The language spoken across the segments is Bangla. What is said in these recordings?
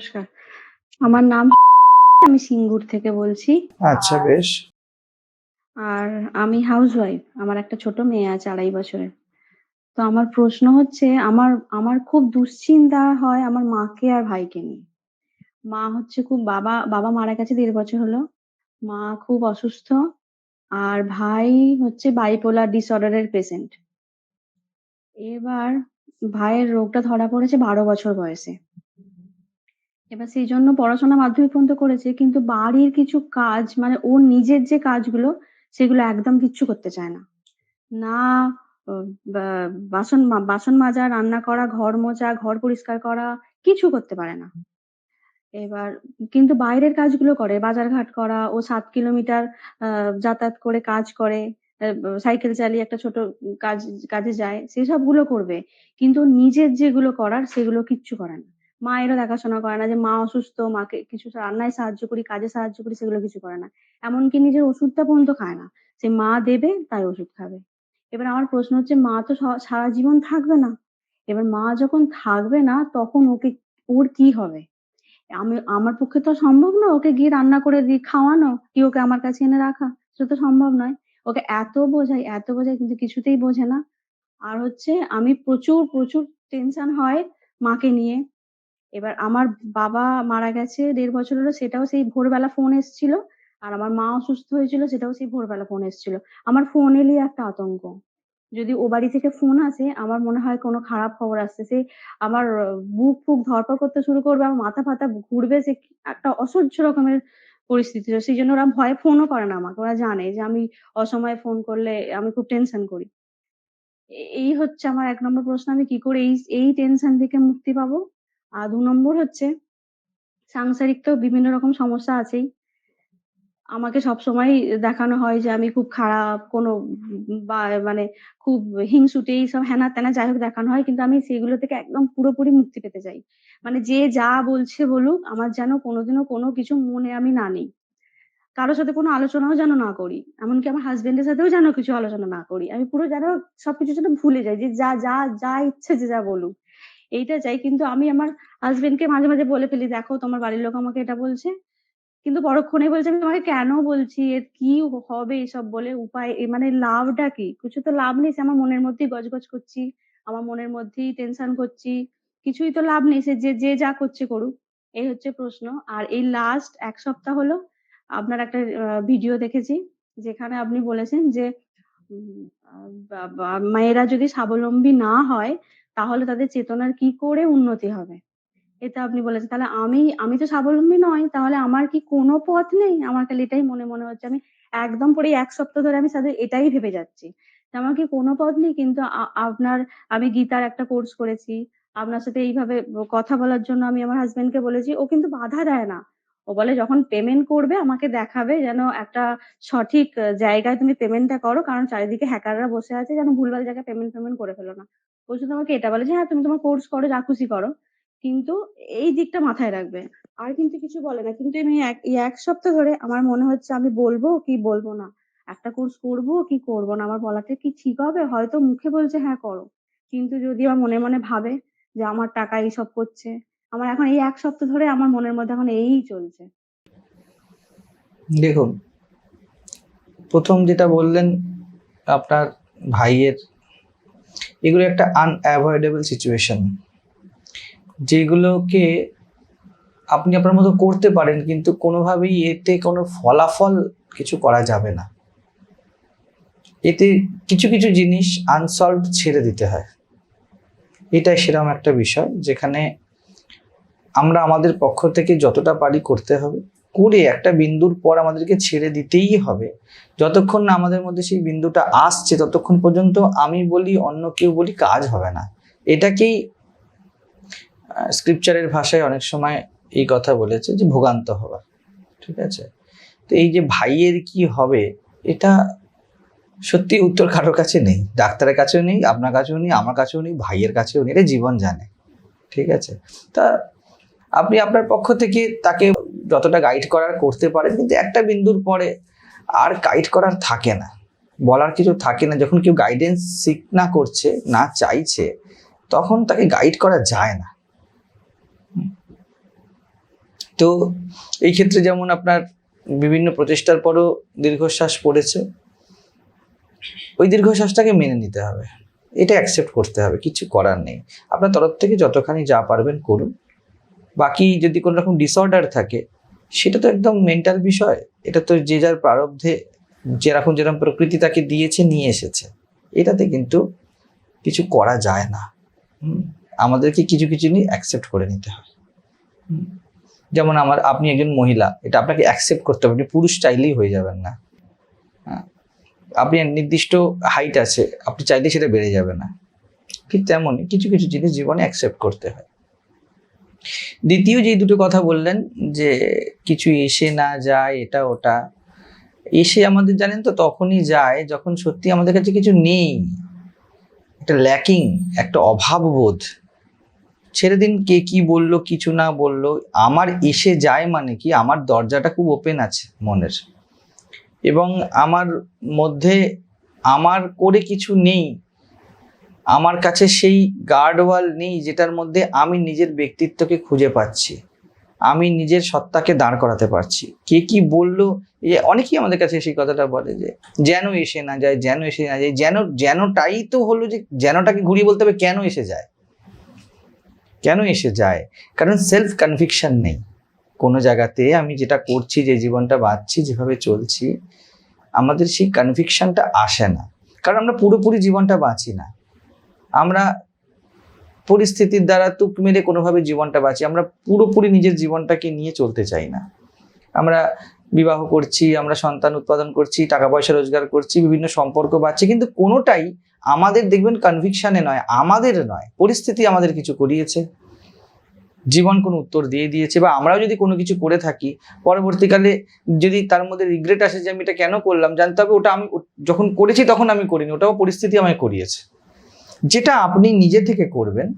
নমস্কার। আমার নাম আমি সিঙ্গুর থেকে বলছি। আচ্ছা বেশ। আর আমি হাউসওয়াইফ আমার একটা ছোট মেয়ে আছে আড়াই বছরের। তো আমার প্রশ্ন হচ্ছে আমার আমার খুব দুশ্চিন্তা হয় আমার মাকে আর ভাইকে নিয়ে। মা হচ্ছে খুব বাবা বাবা মারা গেছে দেড় বছর হলো। মা খুব অসুস্থ। আর ভাই হচ্ছে বাইপোলার ডিসঅর্ডারের পেশেন্ট এবার ভাইয়ের রোগটা ধরা পড়েছে বারো বছর বয়সে। এবার সেই জন্য পড়াশোনা মাধ্যমিক পর্যন্ত করেছে, কিন্তু বাড়ির কিছু কাজ মানে ওর নিজের যে কাজগুলো, সেগুলো একদম কিচ্ছু করতে চায় না। না বাসন বাসন মাজা, রান্না করা, ঘর মোছা, ঘর পরিষ্কার করা, কিছু করতে পারে না। এবার কিন্তু বাইরের কাজগুলো করে, বাজারঘাট করা, ও সাত কিলোমিটার যাতায়াত করে কাজ করে সাইকেল চালিয়ে একটা ছোট কাজ, কাজে যায় সেসবগুলো করবে। কিন্তু নিজের যেগুলো করার, সেগুলো কিচ্ছু করে না। মায়েরও দেখাশোনা করে না যে মা অসুস্থ, মাকে কিছু রান্নায় সাহায্য করি, কাজে সাহায্য করি, সেগুলো কিছু করে না। এমনকি নিজের ওষুধটা পর্যন্ত খায় না। সে মা দেবে, তাই ওষুধ খাবে। এবার আমার প্রশ্ন হচ্ছে, মা তো স- সারা জীবন থাকবে না। এবার মা যখন থাকবে না, তখন ওকে, ওর কি হবে? আমি, আমার পক্ষে তো সম্ভব না ওকে গিয়ে রান্না করে দিয়ে খাওয়ানো, কি ওকে আমার কাছে এনে রাখা? সেটা তো সম্ভব নয়। ওকে এত বোঝাই এত বোঝাই কিন্তু কিছুতেই বোঝে না। আর হচ্ছে, আমি প্রচুর প্রচুর টেনশন হয় মাকে নিয়ে। এবার আমার বাবা মারা গেছে দেড় বছর হলো, সেটাও সেই ভোরবেলা ফোন এসেছিল। আর আমার মা অসুস্থ হয়েছিল, সেটাও সেই ভোরবেলা ফোন এসেছিল। আমার ফোন এলেই একটা আতঙ্ক। যদি ও বাড়ি থেকে ফোন আসে, আমার মনে হয় কোনো খারাপ খবর আসছে সে আমার বুক ফুক ধরপড় করতে শুরু করবে, আমার মাথা ফাতা ঘুরবে, সে একটা অসহ্য রকমের পরিস্থিতি। সেই জন্য ওরা ভয়ে ফোনও করে না আমাকে, ওরা জানে যে আমি অসময়ে ফোন করলে আমি খুব টেনশন করি। এই হচ্ছে আমার এক নম্বর প্রশ্ন, আমি কি করে এই এই টেনশন থেকে মুক্তি পাবো? আর দু নম্বর হচ্ছে, সাংসারিক তো বিভিন্ন রকম সমস্যা আছেই। আমাকে সবসময় দেখানো হয় যে আমি খুব খারাপ, কোনো বা মানে খুব হিংসুটে এইসব হেনা তেনা যাই হোক দেখানো হয়, কিন্তু আমি সেগুলো থেকে একদম পুরোপুরি মুক্তি পেতে চাই। মানে যে যা বলছে বলুক, আমার যেন কোনোদিনও কোনো কিছু মনে আমি না নিই। কারোর সাথে কোনো আলোচনাও যেন না করি, এমনকি আমার হাজবেন্ডের সাথেও যেন কিছু আলোচনা না করি। আমি পুরো যেন সবকিছু যেন ভুলে যাই যে যা যা যা ইচ্ছে যে যা বলুক। এইটা চাই। কিন্তু আমি আমার হাজবেন্ডকে মাঝে মাঝে বলে ফেলি, দেখো, তোমার বাড়ির লোক আমাকে এটা বলছে। কিন্তু পরক্ষণে বলছে, আমি তোমাকে কেন বলছি? এর কি হবে এসব বলে? উপায় মানে লাভটা কি? কিছু তো লাভ নেই আমার মনের মধ্যেই গজগজ করছি, আমার মনের মধ্যেই টেনশন করছি, কিছুই তো লাভ নেই, সে যে যে যা করছে করুক। এই হচ্ছে প্রশ্ন। আর এই লাস্ট এক সপ্তাহ হলো, আপনার একটা ভিডিও দেখেছি, যেখানে আপনি বলেছেন যে মেয়েরা যদি স্বাবলম্বী না হয় তাহলে তাদের চেতনার কি করে উন্নতি হবে? এটা আপনি বলেছেন। তাহলে আমি আমি তো স্বাবলম্বী নই, তাহলে আমার কি কোনো পথ নেই? আমার খালি এটাই মনে মনে হচ্ছে। আমি একদম পুরো এক সপ্তাহ ধরে আমি সাথে এটাই ভেবে যাচ্ছি আমার কি কোনো পথ নেই, কিন্তু আপনার, আমি গীতার একটা কোর্স করেছি। আপনার সাথে এইভাবে কথা বলার জন্য আমি আমার হাজবেন্ডকে বলেছি, ও কিন্তু বাধা দেয় না। ও বলে, যখন পেমেন্ট করবে, আমাকে দেখাবে যেন একটা সঠিক জায়গায় তুমি পেমেন্টটা করো, কারণ চারিদিকে হ্যাকাররা বসে আছে, যেন ভুলভাল জায়গায় পেমেন্ট পেমেন্ট করে ফেলো না। শুধু আমাকে এটা বলে যে হ্যাঁ তুমি তোমার কোর্স করো, যা খুশি করো। কিন্তু এই দিকটা মাথায় রাখবে। আর কিন্তু কিছু বলে না। কিন্তু আমি এক সপ্তাহ ধরে আমার মনে হচ্ছে আমি বলব কি বলব না। একটা কোর্স করব কি করব না? আমার বলাতে কি ঠিক হবে? হয়তো মুখে বলছে হ্যাঁ করো। কিন্তু যদি আমার মনে মনে ভাবে যে আমার টাকা এইসব করছে, আমার এখন এই এক সপ্তাহ ধরে আমার মনের মধ্যে এখন এই চলছে। দেখুন, প্রথম যেটা বললেন আপনার ভাইয়ের এগুলো একটা আনঅ্যাভয়েডেবল সিচুয়েশন যেগুলোকে আপনি আপনার মতো করতে পারেন, কিন্তু কোনোভাবেই এতে কোনো ফলাফল কিছু করা যাবে না। এতে কিছু কিছু জিনিস আনসলভ ছেড়ে দিতে হয়। এটাই সেরকম একটা বিষয়, যেখানে আমরা আমাদের পক্ষ থেকে যতটা পারি করতে হবে। করে একটা বিন্দুর পর আমাদেরকে ছেড়ে দিতেই হবে। যতক্ষণ না আমাদের মধ্যে সেই বিন্দুটা আসছে, ততক্ষণ পর্যন্ত আমি বলি, অন্য কেউ বলি কাজ হবে না। এটাকেই স্ক্রিপচারের ভাষায় অনেক সময় এই কথা বলেছে যে ভোগান্ত হওয়া। ঠিক আছে? তো এই যে ভাইয়ের কি হবে, এটা সত্যি উত্তর কারোর কাছে নেই। ডাক্তারের কাছেও নেই, আপনার কাছেও নেই, আমার কাছেও নেই, ভাইয়ের কাছেও নেই, এটা জীবন জানে। ঠিক আছে? তা আপনি আপনার পক্ষ থেকে তাকে যতটা গাইড করার করতে পারেন, কিন্তু একটা বিন্দুর পরে আর গাইড করার থাকে না। বলার কিছু থাকে না। যখন কেউ গাইডেন্স সিক না করছে, না চাইছে, তখন তাকে গাইড করা যায় না। তো এই ক্ষেত্রে যেমন আপনার বিভিন্ন প্রচেষ্টার পরও দীর্ঘশ্বাস পড়েছে, ওই দীর্ঘশ্বাসটাকে মেনে নিতে হবে। এটা অ্যাকসেপ্ট করতে হবে, কিছু করার নেই। আপনার তরফ থেকে যতখানি যা পারবেন করুন। বাকি যদি কোনো রকম ডিসঅর্ডার থাকে সেটা তো একদম মেন্টাল বিষয়। এটা তো যে যার প্রারব্ধে যেরকম যেরকম প্রকৃতি তাকে দিয়েছে নিয়ে এসেছে। এটাতে কিন্তু কিছু করা যায় না। আমাদেরকে কিছু কিছু নিয়ে অ্যাকসেপ্ট করে নিতে হয়। যেমন আমার আপনি একজন মহিলা এটা আপনাকে অ্যাকসেপ্ট করতে হবে। পুরুষ চাইলেই হয়ে যাবেন না। হ্যাঁ, আপনি নির্দিষ্ট হাইট আছে আপনি চাইলে সেটা বেড়ে যাবে না। ঠিক তেমনই কিছু কিছু জিনিস জীবনে অ্যাকসেপ্ট করতে হয়। দ্বিতীয় যে দুটো কথা বললেন যে কিছু এসে না যায়, এটা, ওটা, এসে আমাদের জানেন তো তখনই যায় যখন সত্যি আমাদের কাছে কিছু নেই, একটা ল্যাকিং একটা অভাব বোধ ছেড়ে দিন কে কি বলল, কিছু না বলল, আমার এসে যায় মানে কি? আমার দরজাটা খুব ওপেন আছে মনের। এবং আমার মধ্যে আমার করে কিছু নেই আমার কাছে সেই গার্ডওয়াল নেই যেটার মধ্যে আমি নিজের ব্যক্তিত্বকে খুঁজে পাচ্ছি। আমি নিজের সত্তাকে দাঁড় করাতে পারছি। কে কি বলল? যে অনেকেই আমাদের কাছে সেই কথাটা বলে যে, যেন এসে না যায়, যেন এসে না যায়, যেন, যেনটাই তো হলো যে, যেনটাকে ঘুরিয়ে বলতে হবে, কেন এসে যায়? কেন এসে যায়? কারণ সেলফ কনভিকশন নেই। কোনো জায়গাতে আমি যেটা করছি, যে জীবনটা বাঁচছি, যেভাবে চলছি, আমাদের সেই কনভিকশনটা আসে না। কারণ আমরা পুরোপুরি জীবনটা বাঁচি না। আমরা পরিস্থিতির দ্বারা তুক মেরে কোনোভাবে জীবনটা বাঁচি। আমরা পুরোপুরি নিজের জীবনটাকে নিয়ে চলতে চাই না। আমরা বিবাহ করছি, আমরা সন্তান উৎপাদন করছি টাকা পয়সা রোজগার করছি, বিভিন্ন সম্পর্ক বাড়ছে কিন্তু কোনোটাই আমাদের দেখবেন কনভিকশানে নয়, আমাদের নয়, পরিস্থিতি আমাদের কিছু করিয়েছে। জীবন কোনো উত্তর দিয়ে দিয়েছে বা আমরাও যদি কোনো কিছু করে থাকি, পরবর্তীকালে যদি তার মধ্যে রিগ্রেট আসে যে আমি এটা কেন করলাম, জানতে হবে ওটা আমি, যখন করেছি তখন আমি করিনি, ওটাও পরিস্থিতি আমায় করিয়েছে। যেটা আপনি নিজে থেকে করবেন,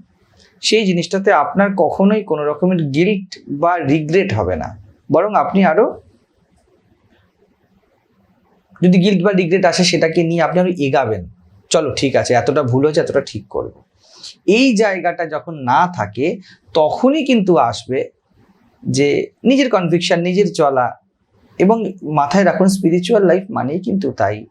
সেই জিনিসটাতে আপনার কখনোই কোনো রকমের গিল্ট বা রিগ্রেট হবে না। বরং আপনি আরও যদি গিল্ট বা রিগ্রেট আসে, সেটাকে নিয়ে আপনি আরও এগাবেন। চলো, ঠিক আছে, এতটা ভুল হয়েছে, এতটা ঠিক করব। এই জায়গাটা যখন না থাকে, তখনই কিন্তু আসবে যে নিজের কনভিকশন নিজের চলা এবং মাথায় রাখুন স্পিরিচুয়াল লাইফ মানেই কিন্তু তাই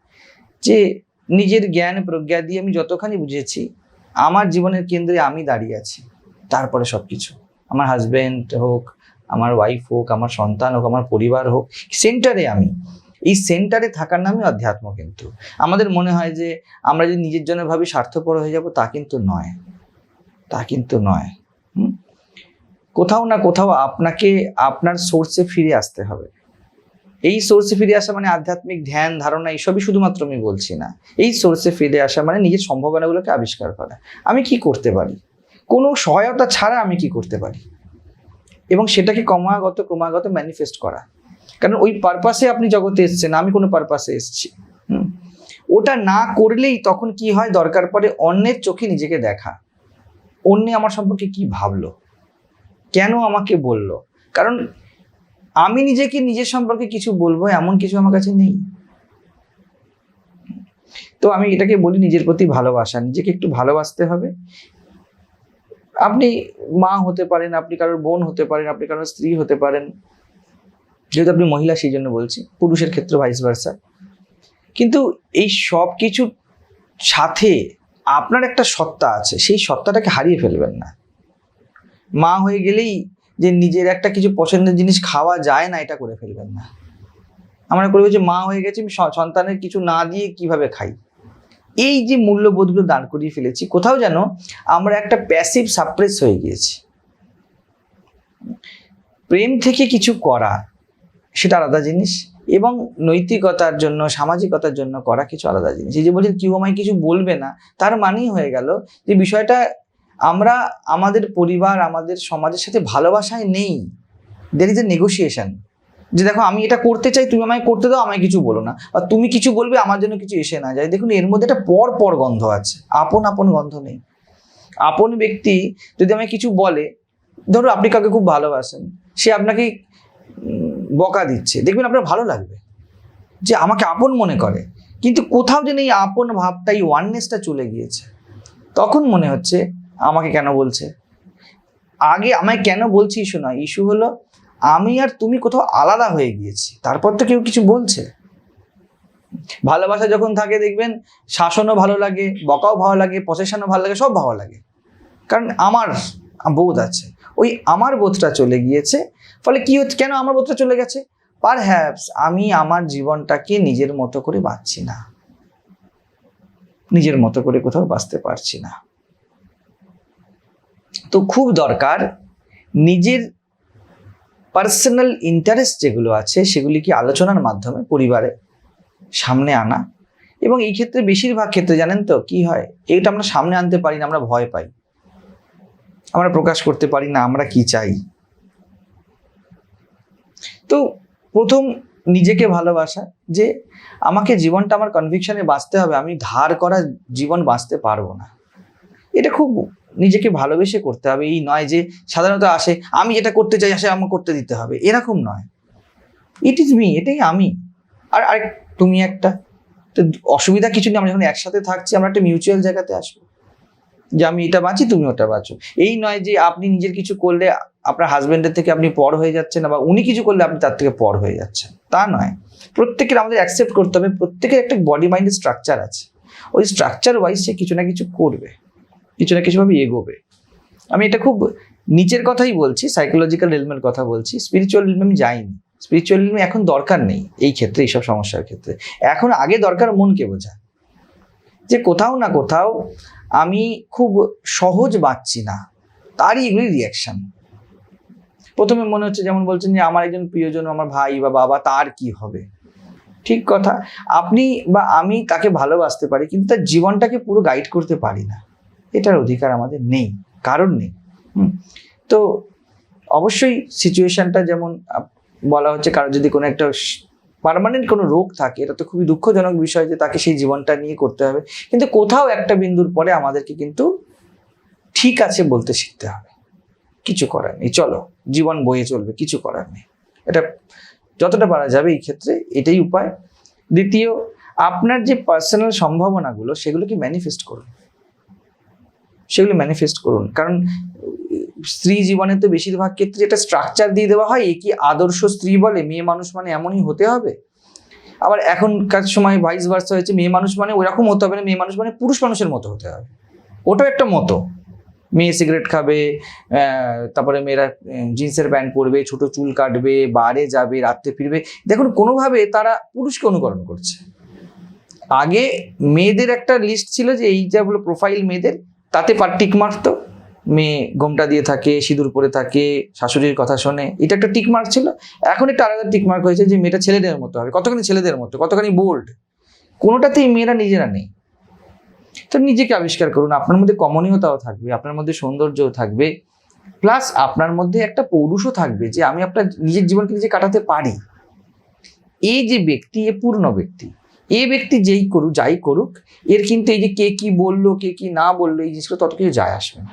যে নিজের জ্ঞান, প্রজ্ঞা দিয়ে আমি যতখানি বুঝেছি, আমার জীবনের কেন্দ্রে আমি দাঁড়িয়ে আছি, তারপরে সব কিছু আমার হাজব্যান্ড হোক, আমার ওয়াইফ হোক, আমার সন্তান হোক, আমার পরিবার হোক সেন্টারে আমি। এই সেন্টারে থাকার নামে অধ্যাত্ম কিন্তু। আমাদের মনে হয় যে আমরা যদি নিজের জন্য ভাবি স্বার্থপর হয়ে যাব, তা কিন্তু নয়। তা কিন্তু নয়। হুম? কোথাও না কোথাও আপনাকে আপনার সোর্সে ফিরে আসতে হবে। এই সোর্সে ফিরে আসা মানে আধ্যাত্মিক ধ্যান, ধারণা এইসবই শুধুমাত্র আমি বলছি না। এই সোর্সে ফিরে আসা মানে নিজের সম্ভাবনাগুলোকে আবিষ্কার করা। আমি কি করতে পারি? কোনো সহায়তা ছাড়া আমি কি করতে পারি? এবং সেটাকে ক্রমাগত ক্রমাগত ম্যানিফেস্ট করা। কারণ ওই পারপাসে আপনি জগতে এসছেন, আমি কোনো পারপাসে এসছি। ওটা না করলেই তখন কি হয়? দরকার পড়ে অন্যের চোখে নিজেকে দেখা। অন্যে আমার সম্পর্কে কি ভাবলো? কেন আমাকে বলল? কারণ আমি নিজেকে, নিজের সম্পর্কে কিছু বলব, এমন কিছু আমার কাছে নেই। তো আমি এটাকে বলি নিজের প্রতি ভালোবাসা, নিজেকে একটু ভালোবাসতে হবে। আপনি মা হতে পারেন, আপনি কারোর বোন হতে পারেন, আপনি কারোর স্ত্রী হতে পারেন। যেহেতু আপনি মহিলা, সেই জন্য বলছি, পুরুষের ক্ষেত্রে ভাইস ভার্সা কিন্তু এই সব কিছুর সাথে আপনার একটা সত্তা আছে, সেই সত্তাটাকে হারিয়ে ফেলবেন না। মা হয়ে গেলেই যে নিজের একটা কিছু পছন্দের জিনিস খাওয়া যায় না, এটা করে ফেলবেন না। আমরা করব যে মা হয়ে গেছে, আমি সন্তানের কিছু না দিয়ে কীভাবে খাই? এই যে মূল্যবোধগুলো দাঁড় করিয়ে ফেলেছি, কোথাও যেন আমরা একটা প্যাসিভ সাপ্রেস হয়ে গিয়েছি। প্রেম থেকে কিছু করা, সেটা আলাদা জিনিস এবং নৈতিকতার জন্য, সামাজিকতার জন্য করা কিছু আলাদা জিনিস। এই যে বলছেন, কেউ আমায় কিছু বলবে না, তার মানেই হয়ে গেল যে বিষয়টা আমরা আমাদের পরিবার, আমাদের সমাজের সাথে ভালোবাসায় নেই। দের ইজ এ নেগোসিয়েশন যে দেখো, আমি এটা করতে চাই, তুমি আমায় করতে দাও, আমায় কিছু বলো না। বা তুমি কিছু বলবে, আমার জন্য কিছু এসে না যায়। দেখুন, এর মধ্যে একটা পর পর গন্ধ আছে। আপন আপন গন্ধ নেই। আপন ব্যক্তি যদি আমায় কিছু বলে, ধরো আপনি কাউকে খুব ভালোবাসেন, সে আপনাকে বকা দিচ্ছে। দেখবেন আপনার ভালো লাগবে। যে আমাকে আপন মনে করে। কিন্তু কোথাও যেন এই আপন ভাবটা, এই ওয়াননেসটা চলে গিয়েছে। তখন মনে হচ্ছে আমাকে কেন বলছে? আগে আমায় কেন বলছি ইস্যু নয়, ইস্যু হলো আমি আর তুমি কোথাও আলাদা হয়ে গিয়েছি, তারপর তো কেউ কিছু বলছে। ভালোবাসা যখন থাকে দেখবেন শাসনও ভালো লাগে, বকাও ভালো লাগে পসেশনও ভালো লাগে, সব ভালো লাগে। কারণ আমার বোধ আছে, ওই আমার বোধটা চলে গিয়েছে, ফলে কি হচ্ছে, কেন আমার বোধটা চলে গেছে? পার হ্যাপস আমি আমার জীবনটাকে নিজের মতো করে বাঁচছি না। নিজের মতো করে কোথাও বাঁচতে পারছি না। তো খুব দরকার। নিজের পার্সোনাল ইন্টারেস্ট যেগুলো আছে, সেগুলিকে আলোচনার মাধ্যমে পরিবারে সামনে আনা। এবং এই ক্ষেত্রে বেশিরভাগ ক্ষেত্রে জানেন তো কি হয়, এটা আমরা সামনে আনতে পারি না, আমরা ভয় পাই। আমরা প্রকাশ করতে পারি না, আমরা কি চাই? তো প্রথম নিজেকে ভালোবাসা, যে আমাকে জীবনটা আমার কনভিকশনে বাঁচতে হবে, আমি ধার করা জীবন বাঁচতে পারব না। এটা খুব নিজেকে ভালোবেসে করতে হবে। এই নয় যে সাধারণত আসে, আমি যেটা করতে চাই আসে আমাকে করতে দিতে হবে। এরকম নয়। ইট ইজ মি এটাই আমি। আর আরেক, তুমি একটা। তো অসুবিধা কিছু নেই, আমরা যখন একসাথে থাকছি, আমরা একটা মিউচুয়াল জায়গাতে আসব। যে আমি এটা বাঁচি, তুমি ওটা বাঁচো। এই নয় যে আপনি নিজের কিছু করলে আপনার হাজব্যান্ডের থেকে আপনি পর হয়ে যাচ্ছেন বা উনি কিছু করলে আপনি তার থেকে পর হয়ে যাচ্ছেন। তা নয়। প্রত্যেকের আমাদের অ্যাকসেপ্ট করতে হবে, প্রত্যেকের একটা বডি মাইন্ডের স্ট্রাকচার আছে। ওই স্ট্রাকচার ওয়াইজ সে কিছু না কিছু করবে। কিছু না কিছুভাবে এগোবে। আমি এটা খুব নিচের কথাই বলছি সাইকোলজিক্যাল রিলমের কথা বলছি স্পিরিচুয়াল রিলমে আমি যাইনি। স্পিরিচুয়াল রিলমে এখন দরকার নেই এই ক্ষেত্রে, এইসব সমস্যার ক্ষেত্রে। এখন আগে দরকার মনকে বোঝা। যে কোথাও না কোথাও আমি খুব সহজ বাঁচছি না, তারই এগুলি রিয়াকশান প্রথমে মনে হচ্ছে যেমন বলছেন যে আমার একজন প্রিয়জন, আমার ভাই বা বাবা, তার কি হবে? ঠিক কথা। আপনি বা আমি তাকে ভালোবাসতে পারি, কিন্তু তার জীবনটাকে পুরো গাইড করতে পারি না। এটার অধিকার আমাদের নেই, কারণ নেই। তো অবশ্যই সিচুয়েশনটা যেমন বলা হচ্ছে কারও যদি কোনো একটা পার্মানেন্ট কোনো রোগ থাকে, এটা তো খুবই দুঃখজনক বিষয় যে তাকে সেই জীবনটা নিয়ে করতে হবে। কিন্তু কোথাও একটা বিন্দুর পরে আমাদেরকে কিন্তু ঠিক আছে বলতে শিখতে হবে। কিছু করার নেই, চলো, জীবন বয়ে চলবে, কিছু করার নেই। এটা যতটা পারা যাবে এই ক্ষেত্রে এটাই উপায়। দ্বিতীয়, আপনার যে পার্সোনাল সম্ভাবনাগুলো, সেগুলোকে ম্যানিফেস্ট করুন। সেগুলো ম্যানিফেস্ট করুন। কারণ, স্ত্রী জীবনে তো বেশিরভাগ ক্ষেত্রে এটা স্ট্রাকচার দিয়ে দেওয়া হয়, এ কি আদর্শ স্ত্রী বলে, মেয়ে মানুষ মানে এমনই হতে হবে? আবার এখনকার সময় ভাইস ভার্সা হয়েছে, মেয়ে মানুষ মানে ওরকম হতে হবে না, মেয়ে মানুষ মানে পুরুষ মানুষের মতো হতে হবে। ওটাও একটা মতো। মেয়ে সিগারেট খাবে তারপরে মেয়েরা জিন্সের প্যান্ট পরবে, ছোট চুল কাটবে, বারে যাবে, রাত্রে ফিরবে। দেখুন, কোনোভাবে তারা পুরুষকে অনুকরণ করছে। আগে মেয়েদের একটা লিস্ট ছিল যে এইটা হলো প্রোফাইল মেয়েদের তাতে পার টিক মারতো। মেয়ে ঘোমটা দিয়ে থাকে, সিঁদুর পরে থাকে, শাশুড়ির কথা শোনে। এটা একটা টিক মার্ক ছিল। এখন একটা আলাদা টিক মার্ক হয়েছে যে মেয়েটা ছেলেদের মতো হবে। কতখানি ছেলেদের মতো, কতখানি বোল্ড কোনোটাতেই মেয়েরা নিজেরা নেই। তো নিজেকে আবিষ্কার করুন। আপনার মধ্যে কমনীয়তাও থাকবে, আপনার মধ্যে সৌন্দর্যও থাকবে। প্লাস আপনার মধ্যে একটা পৌরুষও থাকবে যে আমি আপনার নিজের জীবনকে নিজে কাটাতে পারি। এই যে ব্যক্তি, এ পূর্ণ ব্যক্তি। এ ব্যক্তি যেই করুক, যাই করুক, এর কিন্তু এই যে কে কি বলল, কে কি না বলল, এই জিনিসগুলো তত কিছু যায় আসবে না।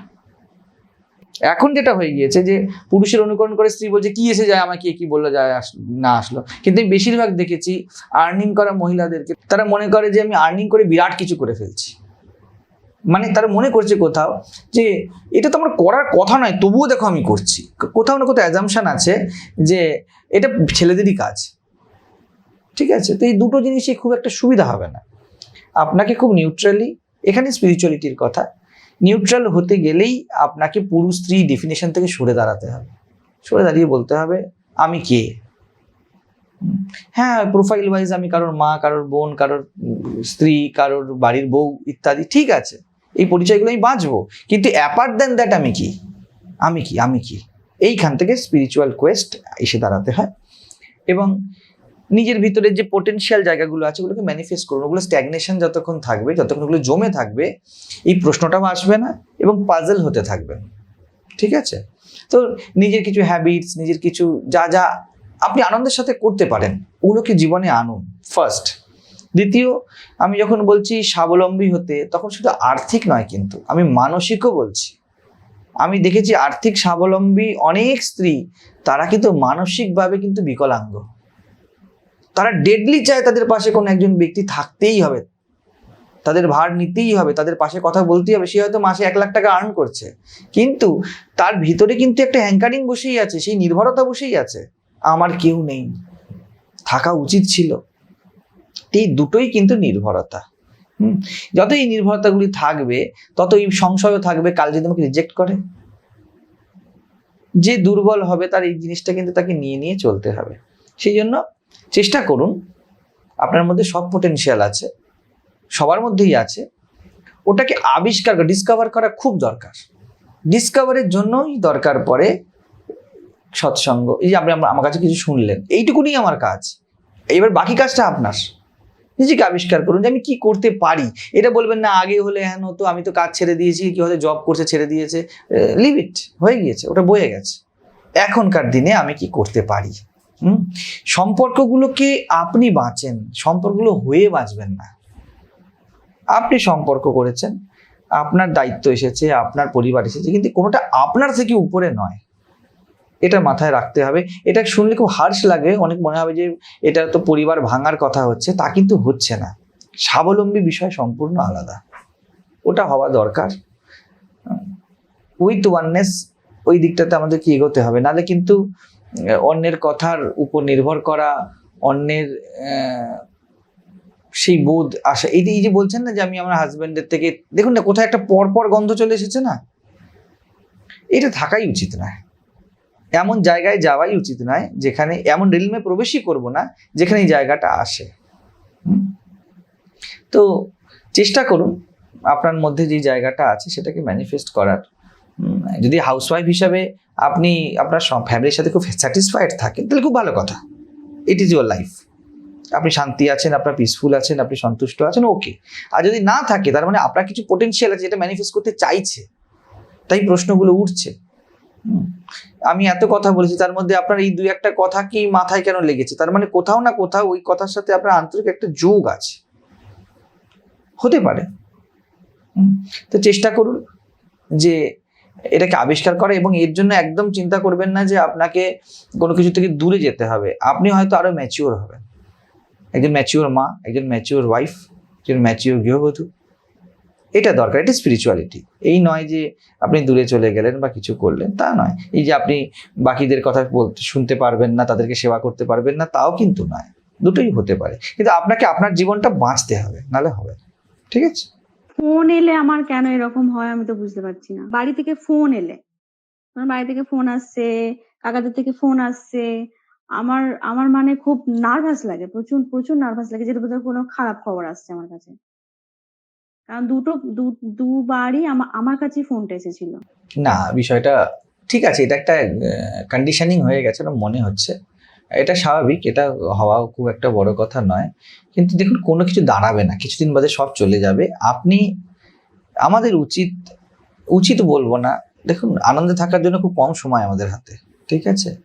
এখন যেটা হয়ে গিয়েছে যে পুরুষের অনুকরণ করে স্ত্রী বলছে, কি এসে যায় আমাকে কে বলল, যায় না আসলো। কিন্তু আমি বেশিরভাগ দেখেছি আর্নিং করা মহিলাদেরকে, তারা মনে করে যে আমি আর্নিং করে বিরাট কিছু করে ফেলছি। মানে তারা মনে করছে কোথাও যে এটা তো আমার করার কথা নয়, তবুও দেখো আমি করছি। কোথাও না কোথাও অ্যাজামশান আছে যে এটা ছেলেদেরই কাজ। ঠিক আছে? তো এই দুটো জিনিসই খুব একটা সুবিধা হবে না। আপনাকে খুব নিউট্রালি এখানে স্পিরিচুয়ালিটির কথা নিউট্রাল হতে গেলেই আপনাকে পুরুষ স্ত্রী ডেফিনেশন থেকে সরে দাঁড়াতে হবে। সরে দাঁড়িয়ে বলতে হবে, আমি কে? হ্যাঁ প্রোফাইল ওয়াইজ আমি কারোর মা, কারোর বোন, কারোর স্ত্রী, কারোর বাড়ির বউ ইত্যাদি, ঠিক আছে। এই পরিচয়গুলো আমি বাঁচবো। কিন্তু অ্যাপার্ট দেন দ্যাট আমি কি? আমি কি? আমি কি? এইখান থেকে স্পিরিচুয়াল কোয়েস্ট এসে দাঁড়াতে হয়। এবং নিজের ভিতরে যে পোটেনশিয়াল জায়গাগুলো আছে, ওগুলোকে ম্যানিফেস্ট করুন। ওগুলো স্ট্যাগনেশন যতক্ষণ থাকবে, যতক্ষণ ওগুলো জমে থাকবে, এই প্রশ্নটাও আসবে না এবং পাজল হতে থাকবে ঠিক আছে? তো নিজের কিছু হ্যাবিটস নিজের কিছু যা যা আপনি আনন্দের সাথে করতে পারেন, ওগুলোকে জীবনে আনুন ফার্স্ট দ্বিতীয়, আমি যখন বলছি স্বাবলম্বী হতে, তখন শুধু আর্থিক নয় কিন্তু, আমি মানসিকও বলছি। আমি দেখেছি আর্থিক স্বাবলম্বী অনেক স্ত্রী, তারা কিন্তু মানসিকভাবে কিন্তু বিকলাঙ্গ। তারা ডেডলি চায় তাদের পাশে কোনো একজন ব্যক্তি থাকতেই হবে। তাদের ভার নিতেই হবে, তাদের পাশে কথা বলতেই হবে, সে হয়তো মাসে এক লাখ টাকা আর্ন করছে। কিন্তু তার ভিতরে কিন্তু একটা হ্যাঙ্কারিং বসেই আছে, সেই নির্ভরতা বসেই আছে। আমার কেউ নেই। থাকা উচিত ছিল। এই দুটোই কিন্তু নির্ভরতা। যত এই নির্ভরতাগুলি থাকবে তত এই সংশয়ও থাকবে, কাল যদি আমাকে রিজেক্ট করে। যে দুর্বল হবে, তার এই জিনিসটা কিন্তু তাকে নিয়ে নিয়ে চলতে হবে। সেই জন্য চেষ্টা করুন, আপনার মধ্যে সব পোটেনশিয়াল আছে, সবার মধ্যেই আছে। ওটাকে আবিষ্কার করা ডিসকভার করা খুব দরকার। ডিসকভারের জন্যই দরকার পড়ে সৎসঙ্গ। এই আপনি আমার- কাছে কিছু শুনলেন, এইটুকুনি আমার কাজ। এবার বাকি কাজটা আপনার। নিজেকে আবিষ্কার করুন যে আমি কি করতে পারি। এটা বলবেন না, আগে হলে হ্যাঁ তো আমি তো কাজ ছেড়ে দিয়েছি, কি হয়তো জব করছে ছেড়ে দিয়েছে। লিভ ইট হয়ে গিয়েছে, ওটা বয়ে গেছে। এখনকার দিনে আমি কি করতে পারি? সম্পর্কগুলোকে আপনি বাঁচেন, সম্পর্কগুলো হয়ে বাঁচবেন না। আপনি সম্পর্ক করেছেন, আপনার দায়িত্ব এসেছে, আপনার পরিবার এসেছে, কিন্তু কোনোটা আপনার থেকে উপরে নয়। এটা মাথায় রাখতে হবে। এটা শুনলে খুব হার্শ লাগে, অনেক মনে হবে যে এটা তো পরিবার ভাঙার কথা হচ্ছে, তা কিন্তু হচ্ছে না। স্বাবলম্বী বিষয় সম্পূর্ণ আলাদা। ওটা হওয়া দরকার। উইথ ওয়াননেস ওই দিকটাতে আমাদেরকে এগোতে হবে। নাহলে কিন্তু অন্যের কথার উপর নির্ভর করা, অন্যের সেই বোধ আসা। এই এই যে বলছেন না যে আমি আমার হাজব্যান্ডের থেকে, দেখুন না কোথায় একটা পরপর গন্ধ চলে এসেছে না? এটা থাকাই উচিত নয়। এমন জায়গায় যাওয়াই উচিত নয় যেখানে এমন রিলমে প্রবেশই করব না, যেখানে এই জায়গাটা আসে। তো চেষ্টা করুন আপনার মধ্যে যে জায়গাটা আছে সেটাকে ম্যানিফেস্ট করার। যদি হাউসওয়াইফ হিসাবে আপনি আপনার ফ্যামিলির সাথে খুব স্যাটিসফাইড থাকেন, তাহলে খুব ভালো কথা। ইট ইজ ইউর লাইফ আপনি শান্তি আছেন, আপনার পিসফুল আছেন, আপনি সন্তুষ্ট আছেন ওকে আর যদি না থাকে, তার মানে আপনার কিছু পোটেনশিয়াল আছে যেটা ম্যানিফেস্ট করতে চাইছে, তাই প্রশ্নগুলো উঠছে। আমি এত কথা বলেছি, তার মধ্যে আপনার এই দুই একটা কথা কি মাথায় কেন লেগেছে? তার মানে কোথাও না কোথাও ওই কথার সাথে আপনার আন্তরিক একটা যোগ আছে। হতে পারে। তো চেষ্টা করুন যে এটাকে আবিষ্কার করা এবং এর জন্য একদম চিন্তা করবেন না যে আপনাকে কোনো কিছু থেকে দূরে যেতে হবে। আপনি হয়তো আরও ম্যাচিওর হবেন। একজন ম্যাচিওর মা, একজন ম্যাচিওর ওয়াইফ একজন ম্যাচিওর গৃহবধূ। এটা দরকার, এটা স্পিরিচুয়ালিটি এই নয় যে আপনি দূরে চলে গেলেন বা কিছু করলেন, তা নয়। এই যে আপনি বাকিদের কথা বলতে শুনতে পারবেন না, তাদেরকে সেবা করতে পারবেন না, তাও কিন্তু নয়। দুটোই হতে পারে। কিন্তু আপনাকে আপনার জীবনটা বাঁচতে হবে, নাহলে হবে ঠিক আছে? ফোন এলে আমার কেন এরকম হয় আমি তো বুঝতে পারছি না। বাড়ি থেকে ফোন এলে বাড়ি থেকে ফোন আসছে, কাকাদের থেকে ফোন আসছে, আমার আমার মানে খুব নার্ভাস লাগে, প্রচুর প্রচুর নার্ভাস লাগে যেটা বোধহয় কোনো খারাপ খবর আসছে আমার কাছে। কারণ দুটো দুবারই আমার কাছেই ফোনটা এসেছিল। না, বিষয়টা ঠিক আছে, এটা একটা কন্ডিশনিং হয়ে গেছে মনে হচ্ছে। এটা স্বাভাবিক, এটা হওয়া খুব একটা বড় কথা নয়। কিন্তু দেখুন, কোনো কিছু দাঁড়াবে না, কিছুদিন বাদে সব চলে যাবে। আপনি, আমাদের উচিত উচিত বলব না, দেখুন, আনন্দে থাকার জন্য খুব কম সময় আমাদের হাতে, ঠিক আছে?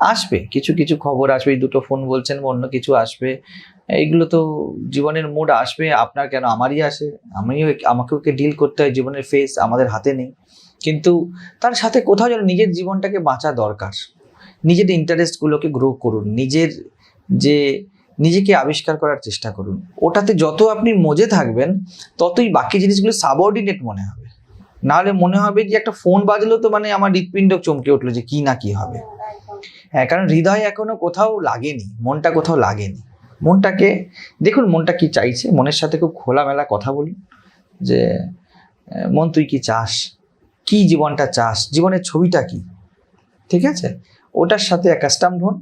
আসবে, কিছু কিছু খবর আসবে, এই দুটো ফোন বলছেন বা অন্য কিছু আসবে। এইগুলো তো জীবনের মুড আসবে, আপনার কেন আমারই আসে? আমিও আমাকে ওকে ডিল করতে হয়, জীবনের ফেস আমাদের হাতে নেই। কিন্তু তার সাথে কোথাও যেন নিজের জীবনটাকে বাঁচা দরকার। নিজের ইন্টারেস্টগুলোকে গ্রো করুন, নিজের যে, নিজেকে আবিষ্কার করার চেষ্টা করুন। ওটাতে যত আপনি মজে থাকবেন, ততই বাকি জিনিসগুলো সাবঅর্ডিনেট মনে হবে। নাহলে মনে হবে যে একটা ফোন বাজলো তো মানে আমার হৃৎপিণ্ড চমকে উঠল যে কি না কি হবে। হ্যাঁ কারণ হৃদয় এখনও কোথাও লাগেনি, মনটা কোথাও লাগেনি। মনটাকে, দেখুন মনটা কি চাইছে, মনের সাথে খুব খোলামেলা কথা বলুন, যে, মন তুই কি চাস? কি জীবনটা চাস? জীবনের ছবিটা কি? ঠিক আছে? ওটার সাথে অ্যাকাস্টাম হন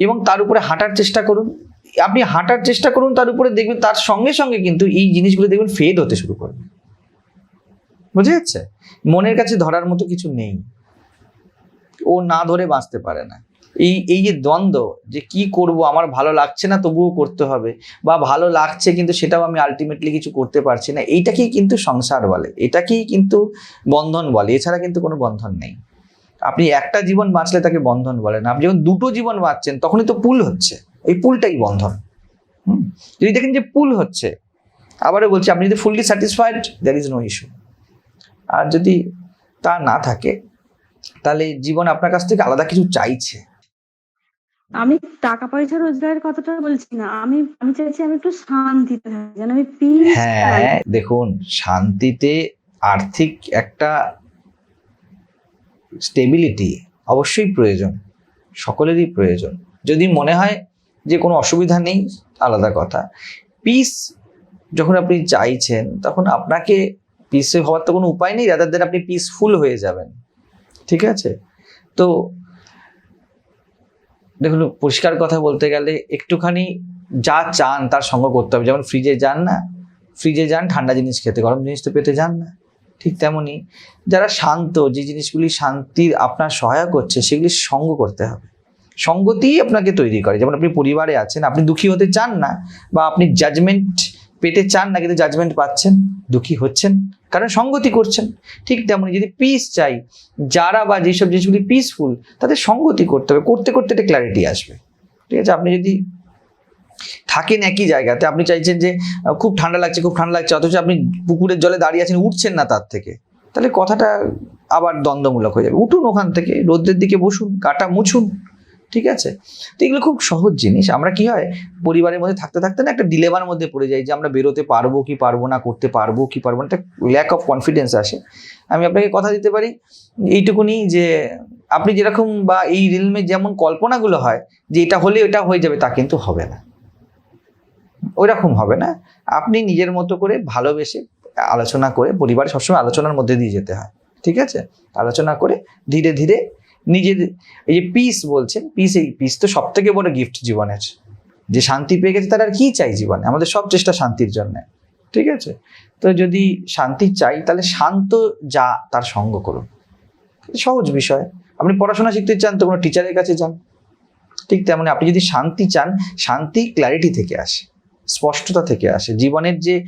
এবং তার উপরে হাঁটার চেষ্টা করুন। আপনি হাঁটার চেষ্টা করুন, তার উপরে দেখবেন, তার সঙ্গে সঙ্গে কিন্তু এই জিনিসগুলো দেখবেন ফেড হতে শুরু করবে বুঝে যাচ্ছে মনের কাছে ধরার মতো কিছু নেই। ও না ধরে বাঁচতে পারে না। এই এই যে দ্বন্দ্ব যে কি করব, আমার ভালো লাগছে না, তবুও করতে হবে বা ভালো লাগছে কিন্তু সেটাও আমি আলটিমেটলি কিছু করতে পারছি না, এইটাকেই কিন্তু সংসার বলে, এটাকেই কিন্তু বন্ধন বলে, এছাড়া কিন্তু কোনো বন্ধন নেই। আপনি একটা জীবন বাঁচলে তাকে বন্ধন বলেন। আপনি যখন দুটো জীবন বাঁচছেন তখনই তো পুল হচ্ছে। এই পুলটাই বন্ধন। যদি দেখেন যে পুল হচ্ছে আবারও বলছি আপনি যদি fully satisfied there is no issue আর যদি তা না থাকে তাহলে জীবন আপনার কাছ থেকে আলাদা কিছু চাইছে। আমি টাকা পয়সা রোজগারের কথাটা বলছি না। আমি আমি চাইছি আমি একটু শান্তিতে থাকি যেন আমি পিস হ্যাঁ দেখুন শান্তিতে আর্থিক একটা স্টেবিলিটি অবশ্যই প্রয়োজন, সকলেরই প্রয়োজন। যদি মনে হয় যে কোনো অসুবিধা নেই, আলাদা কথা। পিস যখন আপনি চাইছেন, তখন আপনাকে পিসে হওয়ার তো কোনো উপায় নেই রাদার দেন আপনি পিসফুল হয়ে যাবেন। ঠিক আছে? তো দেখুন, পরিষ্কার কথা বলতে গেলে একটুখানি যা চান তার সঙ্গ করতে হবে। যেমন ফ্রিজে যান না ফ্রিজে যান, ঠান্ডা জিনিস খেতে, গরম জিনিস তো পেতে যান না। ঠিক তেমনই যারা শান্ত, যে জিনিসগুলি শান্তির আপনার সহায়ক হচ্ছে, সেগুলি সঙ্গ করতে হবে। সঙ্গতিই আপনাকে তৈরি করে। যেমন আপনি পরিবারে আছেন, আপনি দুঃখী হতে চান না, বা আপনি জাজমেন্ট পেতে চান না, কিন্তু জাজমেন্ট পাচ্ছেন, দুঃখী হচ্ছেন, কারণ সঙ্গতি করছেন। ঠিক তেমনই যদি পিস চাই, যারা বা যেসব জিনিসগুলি পিসফুল তাদের সঙ্গতি করতে হবে। করতে করতে একটা ক্ল্যারিটি আসবে। ঠিক আছে? আপনি যদি থাকেন একই জায়গাতে। আপনি চাইছেন যে খুব ঠান্ডা লাগছে, খুব ঠান্ডা লাগছে, অথচ আপনি পুকুরের জলে দাঁড়িয়ে আছেন, উঠছেন না তার থেকে। তাহলে কথাটা আবার দ্বন্দ্বমূলক হয়ে যাবে। উঠুন ওখান থেকে, রোদ্রের দিকে বসুন, কাটা মুছুন, ঠিক আছে? তো এগুলো খুব সহজ জিনিস। আমরা কি হয়, পরিবারের মধ্যে থাকতে থাকতে না একটা ডিলেমার মধ্যে পড়ে যাই যে, আমরা বেরোতে পারব কি পারব না, করতে পারব কি পারব না, একটা ল্যাক অফ কনফিডেন্স আসে। আমি আপনাকে কথা দিতে পারি, এইটুকুনি যে, আপনি যেরকম বা এই রিলমে যেমন কল্পনাগুলো হয়, যে এটা হলে এটা হয়ে যাবে, তা কিন্তু হবে না। ওইরকম হবে না। আপনি নিজের মতো করে ভালোবেসে আলোচনা করে পরিবার সবসময় আলোচনার মধ্যে দিয়ে যেতে হয়, ঠিক আছে? আলোচনা করে ধীরে ধীরে নিজের এই যে পিস বলছেন পিস এই পিস তো সব থেকে বড় গিফট জীবনের। যে শান্তি পেয়ে গেছে তার আর কি চাই জীবনে? আমাদের সব চেষ্টা শান্তির জন্য, ঠিক আছে? তো যদি শান্তি চাই, তাহলে শান্ত যা তার সঙ্গ করুন। সহজ বিষয়। আপনি পড়াশোনা শিখতে চান, তো কোনো টিচারের কাছে যান। ঠিক তেমনি আপনি যদি শান্তি চান, শান্তি ক্ল্যারিটি থেকে আসে। স্পষ্টতা থেকে আসে। জীবনের যে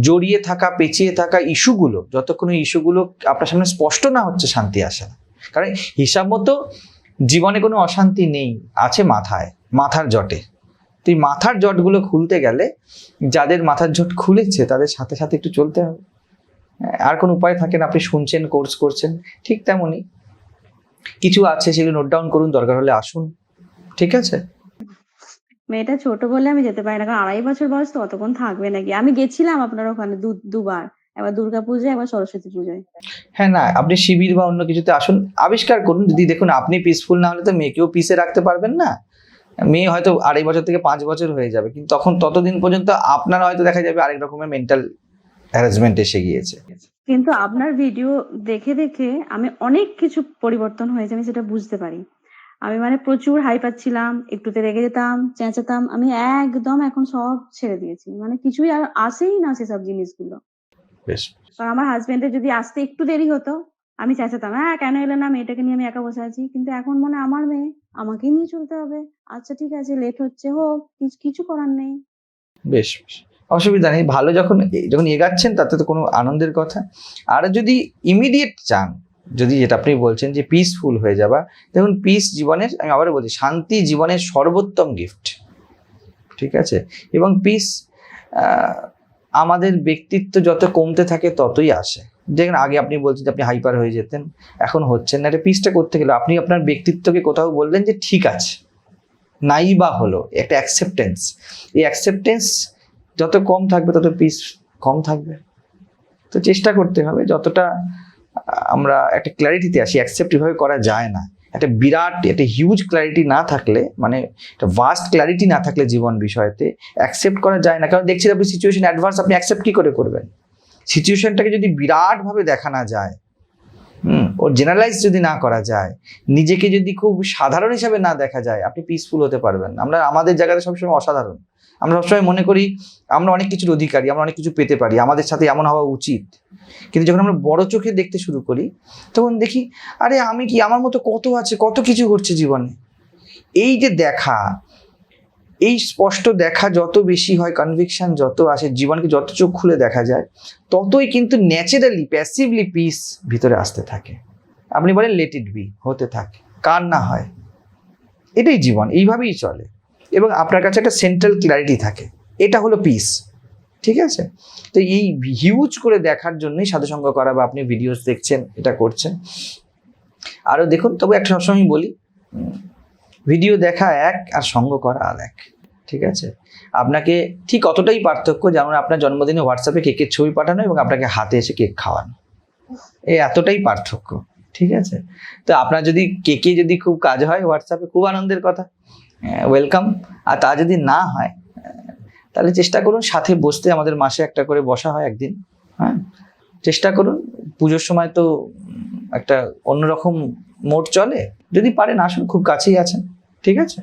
জড়িয়ে থাকা পেঁচিয়ে থাকা ইস্যুগুলো যতক্ষণ ওই ইস্যুগুলো আপনার সামনে স্পষ্ট না হচ্ছে শান্তি আসে না। কারণ হিসাব মতো জীবনে কোনো অশান্তি নেই আছে মাথায় মাথার জটে। তুই মাথার জটগুলো খুলতে গেলে যাদের মাথার জট খুলেছে তাদের সাথে সাথে একটু চলতে হবে। হ্যাঁ, আর কোনো উপায় থাকে না আপনি শুনছেন কোর্স করছেন ঠিক তেমনই। কিছু আছে সেগুলো নোট ডাউন করুন দরকার হলে আসুন ঠিক আছে? মেয়েটা ছোট বলে আমি যেতে পারি না। কারণ আড়াই বছর বয়স তো অতক্ষণ থাকবে নাকি? আমি গেছিলাম আপনার ওখানে দু- দুবার। একবার দুর্গা পুজোয় একবার সরস্বতী পুজোয় হ্যাঁ না আপনি শিবির বা অন্য কিছুতে আসুন। আবিষ্কার করুন। যদি দেখুন আপনি পিসফুল না হলে তো মেয়েকেও পিসে রাখতে পারবেন না। মেয়ে হয়তো আড়াই বছর থেকে পাঁচ বছর হয়ে যাবে। কিন্তু তখন ততদিন পর্যন্ত আপনার হয়তো দেখা যাবে আরেক রকমের মেন্টাল হ্যারাসমেন্ট এসে গিয়েছে। কিন্তু আপনার ভিডিও দেখে দেখে আমি অনেক কিছু পরিবর্তন হয়েছে আমি সেটা বুঝতে পারি। আমি মানে প্রচুর হাই পাচ্ছিলাম একটুতে রেগে যেতাম চেঁচাতাম আমি একদম এখন সব ছেড়ে দিয়েছি। মানে কিছুই আর আসেই না সেসব জিনিসগুলো। বেশ। কারণ আমার হাজবেন্ডের যদি আসতে একটু দেরি হতো আমি চেঁচাতাম হ্যাঁ কেন এলে না মেয়েটাকে নিয়ে আমি একা বসে আছি? কিন্তু এখন মনে আমার মেয়ে আমাকেই নিয়ে চলতে হবে। আচ্ছা ঠিক আছে লেট হচ্ছে হোক কিছু- কিছু করার নেই। বেশ বেশ। অসুবিধা নেই ভালো যখন যখন এগাচ্ছেন তাতে তো কোনো আনন্দের কথা। আর যদি ইমিডিয়েট চান যদি যেটা আপনি বলছেন যে পিসফুল হয়ে যাবা, দেখুন পিস জীবনের, আমি আবারও বলছি, শান্তি জীবনের সর্বোত্তম গিফট ঠিক আছে? এবং পিস আমাদের ব্যক্তিত্ব যত কমতে থাকে ততই আসে। দেখেন, আগে আপনি বলছেন যে আপনি হাইপার হয়ে যেতেন, এখন হচ্ছেন না, এটা পিসটা করতে গেলে আপনি আপনার ব্যক্তিত্বকে কোথাও বললেন যে ঠিক আছে, নাই বা হলো, একটা অ্যাকসেপ্টেন্স এই অ্যাকসেপ্টেন্স যত কম থাকবে তত পিস কম থাকবে। তো চেষ্টা করতে হবে, যতটা আমরা একটা ক্ল্যারিটিতে আসি অ্যাকসেপ্ট এভাবে করা যায় না। একটা বিরাট, একটা হিউজ ক্ল্যারিটি না থাকলে মানে একটা ভাস্ট ক্ল্যারিটি না থাকলে জীবন বিষয়তে অ্যাকসেপ্ট করা যায় না। কারণ দেখছি আপনি সিচুয়েশন অ্যাডভান্স আপনি অ্যাকসেপ্ট কি করে করবেন? সিচুয়েশনটাকে যদি বিরাটভাবে দেখানো যায়, হুম ওর জেনারেলাইজ যদি না করা যায়, নিজেকে যদি খুব সাধারণ হিসাবে না দেখা যায়, আপনি পিসফুল হতে পারবেন আমরা, আমাদের জায়গাতে সবসময় অসাধারণ। আমরা সবসময় মনে করি আমরা অনেক কিছুর অধিকারী, আমরা অনেক কিছু পেতে পারি, আমাদের সাথে এমন হওয়া উচিত। কিন্তু যখন আমরা বড় চোখে দেখতে শুরু করি, তখন দেখি, আরে আমি কি আমার মতো কত আছে, কত কিছু ঘটছে জীবনে? এই যে দেখা, এই স্পষ্ট দেখা যত বেশি হয় কনভিকশন যত আসে, জীবনকে যত চোখ খুলে দেখা যায়, ততই কিন্তু ন্যাচারালি প্যাসিভলি পিস ভিতরে আসতে থাকে। আপনি বলেন লেট ইট বি হতে থাকে, কার না হয়। এটাই জীবন, এইভাবেই চলে। এবং আপনার কাছে একটা সেন্ট্রাল ক্ল্যারিটি থাকে। এটা হলো পিস ঠিক আছে? তো এই হিউজ করে দেখার জন্যই সাধুসঙ্গ করা বা আপনি ভিডিওস দেখছেন, এটা করছেন। আরও দেখুন, তবু একটা সবসময় বলি ভিডিও দেখা এক আর সঙ্গ করা আর এক, ঠিক আছে? আপনাকে ঠিক অতটাই পার্থক্য যেমন আপনার জন্মদিনে হোয়াটসঅ্যাপে কেকের ছবি পাঠানো এবং আপনাকে হাতে এসে কেক খাওয়ানো। এই এতটাই পার্থক্য, ঠিক আছে? তো আপনার যদি কেকে যদি খুব কাজ হয় হোয়াটসঅ্যাপে খুব আনন্দের কথা। ওয়েলকাম আর তা যদি না হয় তাহলে চেষ্টা করুন সাথে বসতে, আমাদের মাসে একটা করে বসা হয় একদিন হ্যাঁ? চেষ্টা করুন, পুজোর সময় তো একটা অন্যরকম মোড চলে। যদি পারেন, আসুন, খুব কাছেই আছেন, ঠিক আছে?